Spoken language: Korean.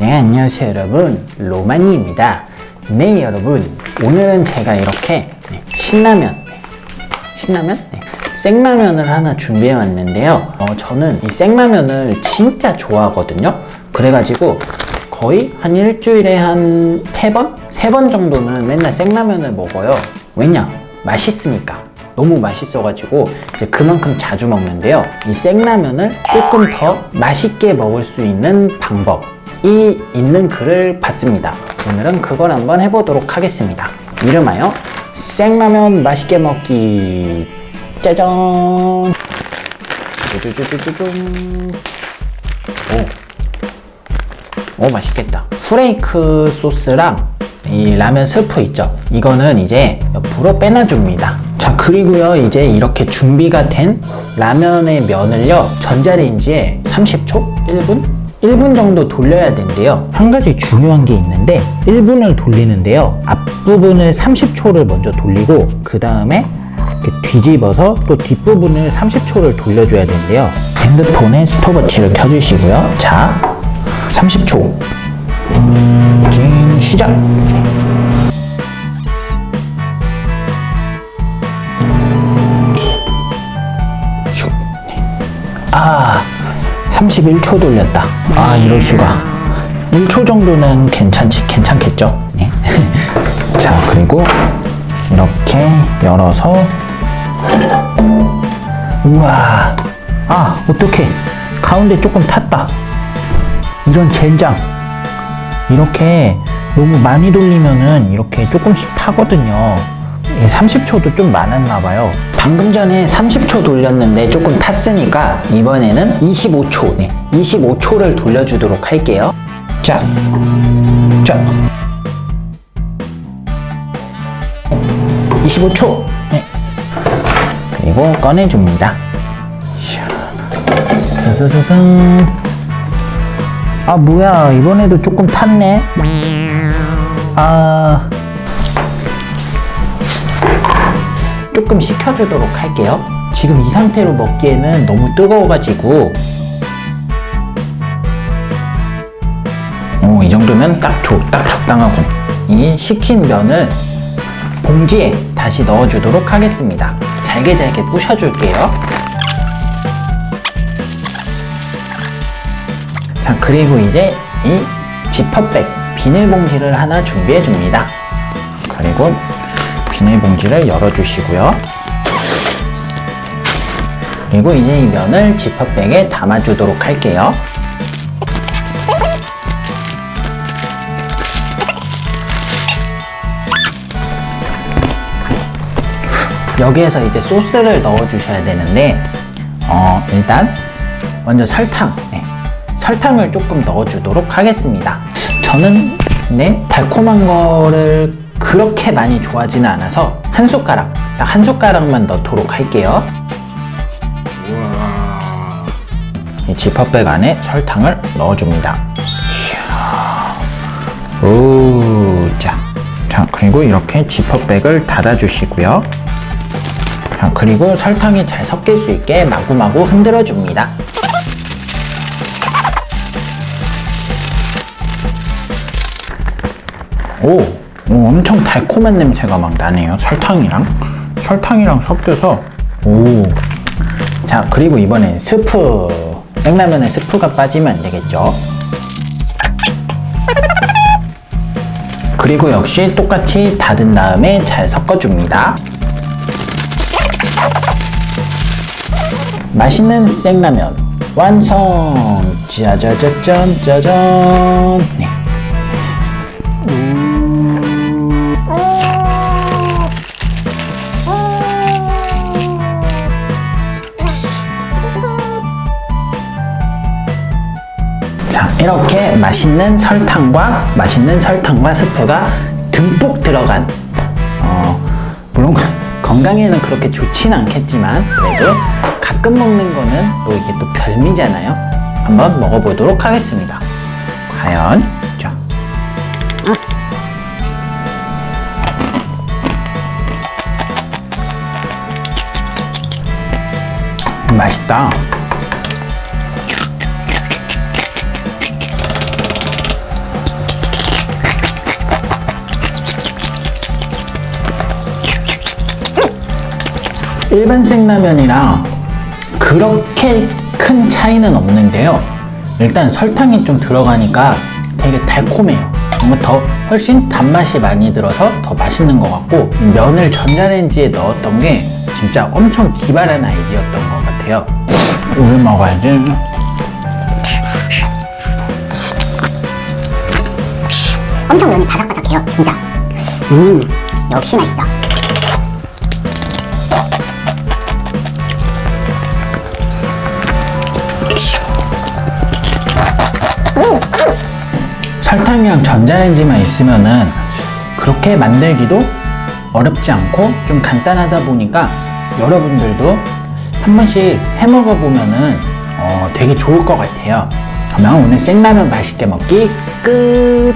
네, 안녕하세요, 여러분. 로마니입니다. 네, 여러분. 오늘은 제가 이렇게 네, 신라면, 네, 신라면? 네, 생라면을 하나 준비해 왔는데요. 어, 저는 이 생라면을 진짜 좋아하거든요. 그래가지고 거의 한 일주일에 한 세 번? 세 번 정도는 맨날 생라면을 먹어요. 왜냐? 맛있으니까. 너무 맛있어가지고 이제 그만큼 자주 먹는데요. 이 생라면을 조금 더 맛있게 먹을 수 있는 방법 이 있는 글을 봤습니다. 오늘은 그걸 한번 해보도록 하겠습니다. 이름하여 생라면 맛있게 먹기 짜잔 오. 오 맛있겠다 후레이크 소스랑 이 라면 스프 있죠 이거는 이제 옆으로 빼놔줍니다 자 그리고요 이제 이렇게 준비가 된 라면의 면을요 전자레인지에 30초? 1분? 1분 정도 돌려야 된대요 한 가지 중요한 게 있는데 1분을 돌리는데요 앞부분을 30초를 먼저 돌리고 그 다음에 뒤집어서 또 뒷부분을 30초를 돌려줘야 된대요. 핸드폰에 스톱워치를 켜주시고요. 자, 30초. 음, 시작! 슉. 아, 31초 돌렸다. 아, 이럴 수가. 1초 정도는 괜찮지, 괜찮겠죠? 네. 자, 그리고 이렇게 열어서 우와 아 어떡해 가운데 조금 탔다 이런 젠장 이렇게 너무 많이 돌리면은 이렇게 조금씩 타거든요 30초도 좀 많았나 봐요 방금 전에 30초 돌렸는데 조금 탔으니까 이번에는 25초 네 25초를 돌려주도록 할게요 자, 자 25초. 네. 그리고 꺼내줍니다. 아 뭐야 이번에도 조금 탔네. 아 조금 식혀주도록 할게요. 지금 이 상태로 먹기에는 너무 뜨거워가지고 오, 이 정도면 딱, 조, 딱 적당하군. 이 식힌 면을 봉지에 다시 넣어주도록 하겠습니다. 잘게 잘게 부셔줄게요. 자, 그리고 이제 이 지퍼백 비닐봉지를 하나 준비해 줍니다. 그리고 비닐봉지를 열어주시고요. 그리고 이제 이 면을 지퍼백에 담아주도록 할게요. 여기에서 이제 소스를 넣어 주셔야 되는데 어, 일단 먼저 설탕 네, 설탕을 조금 넣어 주도록 하겠습니다 저는 네, 달콤한 거를 그렇게 많이 좋아하지는 않아서 한 숟가락 딱 한 숟가락만 넣도록 할게요. 이 지퍼백 안에 설탕을 넣어줍니다. 오, 자, 자 그리고 이렇게 지퍼백을 닫아주시고요. 자, 그리고 설탕이 잘 섞일 수 있게 마구마구 흔들어 줍니다. 오, 오, 엄청 달콤한 냄새가 막 나네요. 설탕이랑. 설탕이랑 섞여서. 오. 자, 그리고 이번엔 스프. 생라면에 스프가 빠지면 안 되겠죠? 그리고 역시 똑같이 닫은 다음에 잘 섞어줍니다. 맛있는 생라면 완성! 짜자자짠 짜잔! 네. 자, 이렇게 맛있는 설탕과 맛있는 설탕과 스프가 듬뿍 들어간 어, 물론 건강에는 그렇게 좋지는 않겠지만 그래도 가끔 먹는 거는 또 이게 또 별미잖아요. 한번 먹어보도록 하겠습니다. 과연 자. 음, 맛있다. 일반 생라면이랑 그렇게 큰 차이는 없는데요. 일단 설탕이 좀 들어가니까 되게 달콤해요. 뭔가 더 훨씬 단맛이 많이 들어서 더 맛있는 것 같고 면을 전자레인지에 넣었던 게 진짜 엄청 기발한 아이디어였던 것 같아요. 우유 먹어야지. 엄청 면이 바삭바삭해요, 진짜. 음, 역시 맛있어. 설탕이랑 전자레인지만 있으면은 그렇게 만들기도 어렵지 않고 좀 간단하다 보니까 여러분들도 한 번씩 해 먹어 보면은 어, 되게 좋을 것 같아요. 그러면 오늘 생라면 맛있게 먹기 끝!